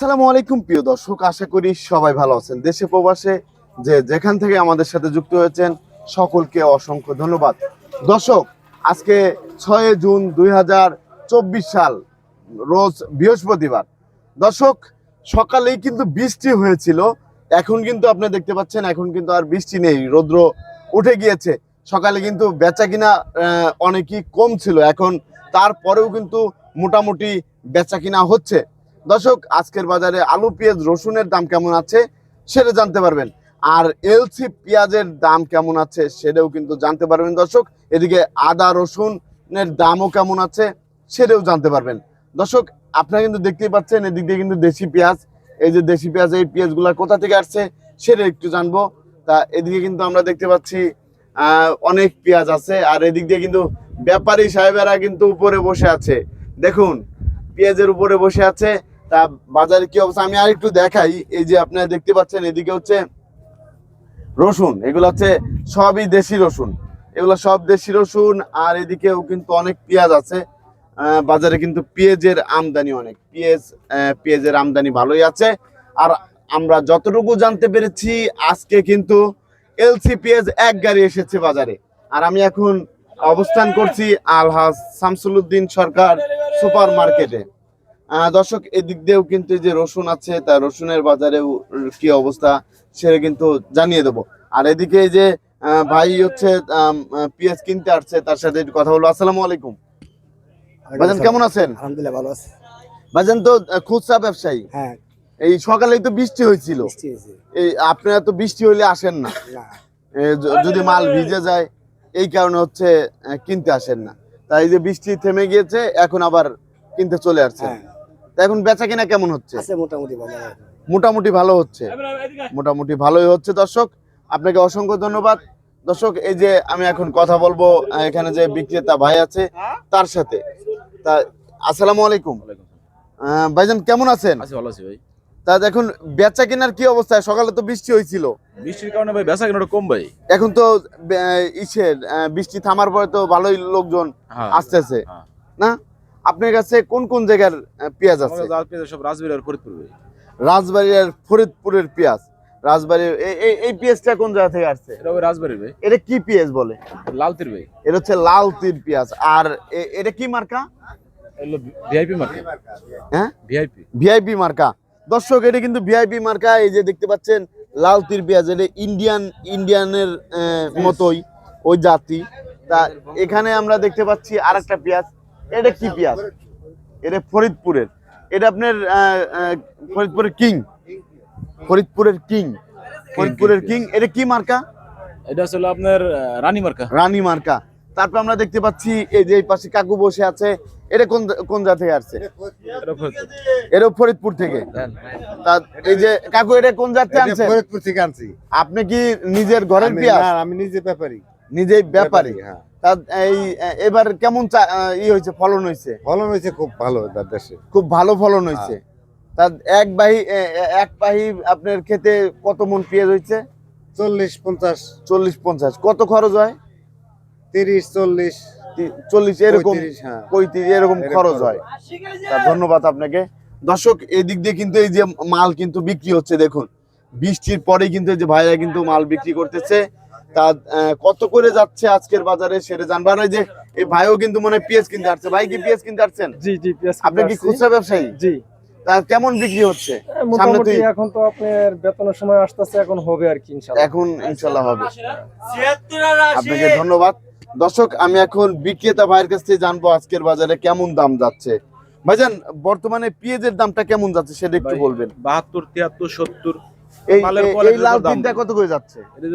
আসসালামু আলাইকুম, প্রিয় দর্শক। আশা করি সবাই ভালো আছেন। দেশে প্রবাসে যে যেখান থেকে আমাদের সাথে যুক্ত হয়েছেন, সকলকে অসংখ্য ধন্যবাদ। দর্শক, আজকে ছয় জুন দুই হাজার চব্বিশ সাল, রোজ বৃহস্পতিবার। দর্শক, সকালেই কিন্তু বৃষ্টি হয়েছিল। এখন কিন্তু আপনি দেখতে পাচ্ছেন, এখন কিন্তু আর বৃষ্টি নেই, রৌদ্র উঠে গিয়েছে। সকালে কিন্তু বেচা কিনা অনেকই কম ছিল। এখন তারপরেও কিন্তু মোটামুটি বেচা কিনা হচ্ছে। দর্শক, আজকের বাজারে আলু, পেঁয়াজ, রসুনের দাম কেমন আছে সেটা জানতে পারবেন। আর এলসি পেঁয়াজের দাম কেমন আছে সেটাও কিন্তু জানতে পারবেন দর্শক। এদিকে আদা, রসুনের দামও কেমন আছে সেটাও জানতে পারবেন। দর্শক, আপনারা কিন্তু দেখতেই পাচ্ছেন, এদিক দিয়ে কিন্তু দেশি পেঁয়াজ। এই যে দেশি পেঁয়াজ, এই পেঁয়াজগুলা কোথা থেকে আসছে সেটা একটু জানব। তা এদিকে কিন্তু আমরা দেখতে পাচ্ছি অনেক পেঁয়াজ আছে। আর এদিক দিয়ে কিন্তু ব্যাপারী সাহেবেরা কিন্তু উপরে বসে আছে। দেখুন, পেঁয়াজের উপরে বসে আছে। তা বাজারে কি অবস্থা? আমি আরেকটু দেখাই। এই যে আপনারা দেখতে পাচ্ছেন, এদিকে হচ্ছে রসুন। এগুলো হচ্ছে সবই দেশি রসুন। এগুলো সব দেশি রসুন, আর এদিকেও কিন্তু অনেক পেঁয়াজ আছে। বাজারে কিন্তু পেঁয়াজের আমদানি অনেক। পেঁয়াজ পেঁয়াজের আমদানি ভালোই আছে। আর আমরা যতটুকু জানতে পেরেছি, আজকে কিন্তু এলসি পেঁয়াজ এক গাড়ি এসেছে বাজারে। আর আমি এখন অবস্থান করছি আলহাজ শামসুলউদ্দিন সরকার সুপার মার্কেটে দর্শক এদিক দিয়েও কিন্তু যে রসুন আছে তা রসুনের বাজারেও কি অবস্থা সেটা কিন্তু জানিয়ে দেবো। আর এদিকে যে ভাই হচ্ছে পেঁয়াজ কিনতে আসছে তার সাথে কথা বলব। আসসালামু আলাইকুম। ভাইজান কেমন আছেন? আলহামদুলিল্লাহ ভালো আছে। ভাইজান তো খুচরা ব্যবসায়ী। হ্যাঁ। এই সকালেই তো বৃষ্টি হয়েছিল। এই আপনারা তো বৃষ্টি হইলে আসেন না। যদি মাল ভিজে যায় এই কারণে হচ্ছে কিনতে আসেন না। তাই যে বৃষ্টি থেমে গিয়েছে এখন আবার কিনতে চলে আসছে হ্যাঁ। তা এখন বেচা কিনা কেমন হচ্ছে? মোটামুটি ভালো। মোটামুটি ভালো হচ্ছে। মোটামুটি ভালোই হচ্ছে দর্শক। আপনাকে অসংখ্য ধন্যবাদ। দর্শক এই যে আমি এখন কথা বলব এখানে যে বিক্রেতা ভাই আছে তার সাথে। তা আসসালামু আলাইকুম। ভাইজান কেমন আছেন? ভালো আছি ভাই। তা দেখুন বেচা কেনার কি অবস্থা? সকালে তো বৃষ্টি হয়েছিল। বৃষ্টির কারণে ভাই বেচা কেনাটা কম ভাই। এখন তো ইসের বৃষ্টি থামার পরে তো ভালোই লোকজন হ্যাঁ আসতেছে। হ্যাঁ। না? আপনার কাছে কোন কোন জায়গার পেঁয়াজ আছে? সব রাজবাড়ি আর ফরিদপুর রাজবাড়ি আর ফরিদপুরের পেঁয়াজ। রাজবাড়ির এই- পেঁয়াজটা কোন জায়গা থেকে আসছে? এটা রাজবাড়ির ভাই। এটা কি পেঁয়াজ বলে? লালতির ভাই। এটা হচ্ছে লাল তীর পেঁয়াজ। আর এটা কি মার্কা? ভিআইপি হ্যাঁ? ভিআইপি। ভিআইপি মার্কা। দর্শক এটা কিন্তু ভিআইপি মার্কা এই যে দেখতে পাচ্ছেন লাল তীর পেঁয়াজ। এটা ইন্ডিয়ান ইন্ডিয়ানের মতোই ওই জাতি। তা এখানে আমরা দেখতে পাচ্ছি আরেকটা পেঁয়াজ। এটা কি পেঁয়াজ? এটা ফরিদপুরের। এটা আপনার ফরিদপুরের কিং। ফরিদপুরের কিং। ফরিদপুরের কিং। এটা কি মার্কা? এটা আসলে আপনার রানী মার্কা। রানী মার্কা। তারপর আমরা দেখতে পাচ্ছি এই যে এই পাশে কাকু বসে আছে। এটা কোন কোন জায়গা থেকে আসছে? এটা ফরিদপুর। থেকে। তা এই যে কাকু এটা কোন জাত থেকে আনছেন? ফরিদপুর থেকে আনছি। আপনি কি নিজের ঘরের পেঁয়াজ? আমি নিজে ব্যাপারী নিজেই ব্যাপারী হ্যাঁ। তা এই এবার কেমন ই হয়েছে ফলন হয়েছে? ফলন হয়েছে খুব ভালো এবার দেশে। খুব ভালো ফলন হয়েছে। তা এক বাহি এক বাহি আপনার খেতে কত মন পেঁয়াজ হয়েছে? চল্লিশ পঞ্চাশ। চল্লিশ পঞ্চাশ। কত খরচ হয়? তিরিশ চল্লিশ। চল্লিশ এরকম পঁয়ত্রিশ, হ্যাঁ। এরকম খরচ। হয়। ধন্যবাদ আপনাকে। দর্শক এদিক দিয়ে কিন্তু এই যে মাল কিন্তু বিক্রি হচ্ছে দেখুন। বৃষ্টির পরে কিন্তু এই যে ভাইরা কিন্তু মাল বিক্রি করতেছে। তা আহ, কত করে যাচ্ছে আজকের বাজারে সেটা জানবার নয় যে এই ভাইও কিন্তু মনে হয় পেঁয়াজ কিনতে আসছে। ভাই কি পেঁয়াজ কিনতে আসছেন? জি জি পেঁয়াজ আপনি কি খুচরা ব্যবসায়ী? জি। কেমন বিক্রি হচ্ছে? মোটামুটি এখন তো আপনার বেতনের সময় আসতেছে এখন হবে আর কি ইনশাআল্লাহ। এখন ইনশাল্লাহ হবে। আপনাকে ধন্যবাদ। দর্শক আমি এখন বিক্রেতা ভাইয়ের কাছ থেকে জানব আজকের বাজারে কেমন দাম যাচ্ছে। ভাইজান বর্তমানে পেঁয়াজের দামটা কেমন যাচ্ছে সেটা একটু বলবেন। বাহাত্তর তিয়াত্তর সত্তর। এই এই- দাম। তিনটা কত করে যাচ্ছে এটা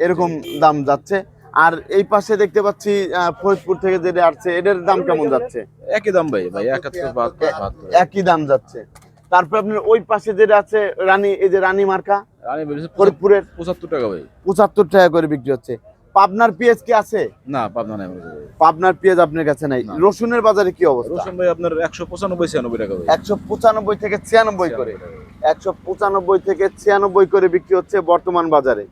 এরকম। দাম যাচ্ছে আর এই পাশে দেখতে পাচ্ছি ফরিদপুর থেকে যেটা আসছে এটার দাম কেমন যাচ্ছে একই দাম ভাই ভাই। একই দাম যাচ্ছে তারপর আপনার ওই পাশে যেটা আছে রানী এই যে রানী মার্কা রানী ফরিদপুরের পঁচাত্তর টাকা ভাই পঁচাত্তর টাকা করে বিক্রি হচ্ছে পাবনার পেঁয়াজ কি আছে? না পাবনা নাই। পাবনার পেঁয়াজ আপনার কাছে নাই। রসুনের বাজারে কি অবস্থা? রসুন ভাই আপনার একশো পঁচানব্বই ছিয়ানব্বই টাকা ভাই একশো পঁচানব্বই থেকে ছিয়ানব্বই করে। একশো পঁচানব্বই থেকে ছিয়ানব্বই করে বিক্রি হচ্ছে বর্তমান বাজারে।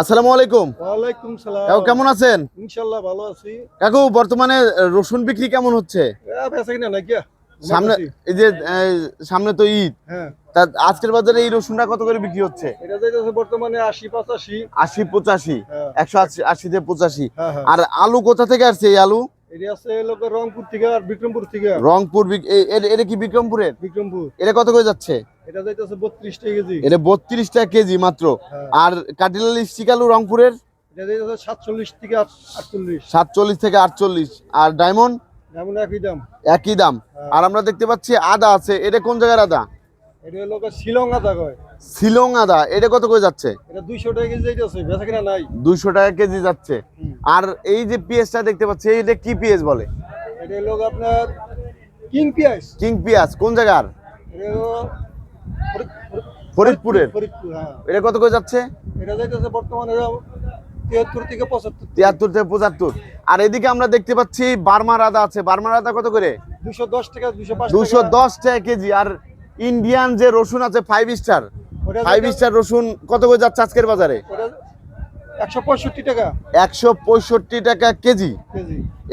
আসসালামু আলাইকুম। ওয়ালাইকুম সালাম। কাকু কেমন আছেন? ইনশাআল্লাহ ভালো আছি। কাকু বর্তমানে রসুন বিক্রি কেমন হচ্ছে? বেঁচে কিনা নাকি সামনে এই যে সামনে তো ঈদ। হ্যাঁ। তা আজকের বাজারে এই রসুনটা কত করে বিক্রি হচ্ছে? এটা যাইতেছে বর্তমানে আশি পঁচাশি। আশি পঁচাশি। হ্যাঁ। একশো আশি আশিতে পঁচাশি। হ্যাঁ হ্যাঁ। আর আলু কোথা থেকে আসছে এই আলু? এটা আছে লোক রংপুর থেকে আর বিক্রমপুর থেকে। রংপুর এটা কি বিক্রমপুরের? বিক্রমপুর। এটা কত করে যাচ্ছে? এটা যাইতেছে বত্রিশ টাকা কেজি। এটা বত্রিশ টাকা কেজি মাত্র। হ্যাঁ। আর কাটিলাল স্টিক আলু রংপুরের? এটা যাইতেছে সাতচল্লিশ থেকে আট- আটচল্লিশ। সাতচল্লিশ থেকে আটচল্লিশ। আর ডায়মন্ড? যেমন একই দাম। একই দাম। হ্যাঁ। আর আমরা দেখতে পাচ্ছি আদা আছে। এটা কোন জায়গার আদা? এটা লোক শিলং আদা কয়। শিলং আদা। এটা কত করে যাচ্ছে? এটা দুইশো টাকা কেজি যাইতেছে বেচা কিনা নাই। দুইশো টাকা কেজি যাচ্ছে। আর এই যে পেঁয়াজটা দেখতে পাচ্ছি এটা কি পেঁয়াজ বলে? এটা লোক আপনার কিং পিয়াস কিং পেঁয়াজ। কোন জায়গার? হলো ফরিদপুরের। ফরিদপুর হ্যাঁ। এটা কত করে যাচ্ছে? এটা যাইতেছে বর্তমানে তিয়াত্তর থেকে পঁচাত্তর। আর এদিকে আমরা দেখতে পাচ্ছি বার্মার আদা আছে। বার্মার আদা কত করে? দুশো দশ টাকা দুশো দশ টাকা কেজি। আর ইন্ডিয়ান যে রসুন আছে ফাইভ স্টার ফাইভ স্টার রসুন কত করে যাচ্ছে আজকের বাজারে? একশো পঁয়ষট্টি টাকা। একশো পঁয়ষট্টি টাকা কেজি।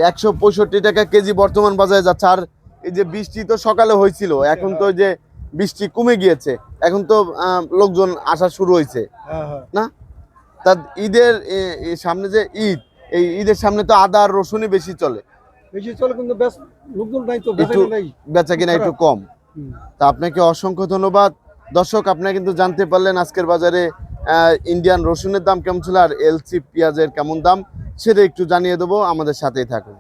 একশো পঁয়ষট্টি টাকা কেজি বর্তমান বাজারে যাচ্ছে। আর এই যে বৃষ্টি তো সকালে হয়েছিল এখন তো যে বৃষ্টি কমে গিয়েছে। এখন তো লোকজন আসা শুরু হয়েছে। হ্যাঁ হ্যাঁ। না? তা ঈদের সামনে যে ঈদ এই ঈদের সামনে তো আদা আর রসুনই বেশি চলে। বেশি চলে কিন্তু বেশ লোকজন নাই তো বেচা একটু- কিনা একটু কম। তা আপনাকে অসংখ্য ধন্যবাদ। দর্শক আপনারা কিন্তু জানতে পারলেন আজকের বাজারে ইন্ডিয়ান রসুনের দাম কেমন ছিল আর এলসি পেঁয়াজের কেমন দাম সেটা একটু জানিয়ে দেবো। আমাদের সাথেই থাকুন।